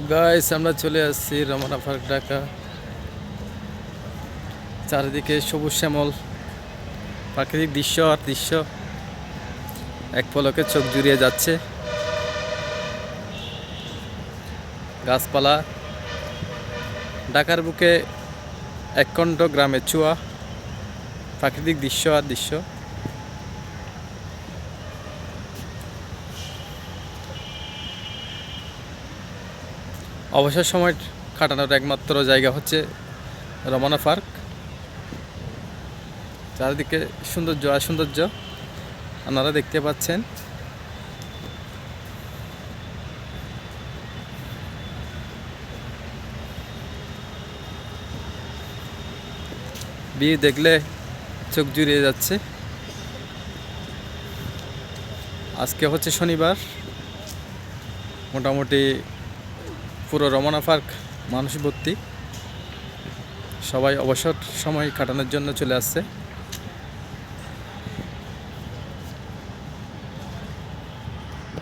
Guys আমরা চলে আসছি রমনা পার্ক, ঢাকা। চারিদিকে সবুজ শ্যামল, প্রাকৃতিক দৃশ্য আর দৃশ্য। এক পলকে চোখ জুড়িয়ে যাচ্ছে। গাছপালা, ঢাকার বুকে এককণ্ঠ গ্রামের চুয়া প্রাকৃতিক দৃশ্য আর দৃশ্য। অবসর সময় কাটানোর একমাত্র জায়গা হচ্ছে রমনা পার্ক। চারিদিকে সৌন্দর্য আর সৌন্দর্য আপনারা দেখতে পাচ্ছেন। বিয়ে দেখলে চোখ জুড়িয়ে যাচ্ছে। আজকে হচ্ছে শনিবার। মোটামুটি পুরো রমনা পার্ক মানুষ ভর্তি সবাই অবসর সময় কাটানোর জন্য চলে আসছে।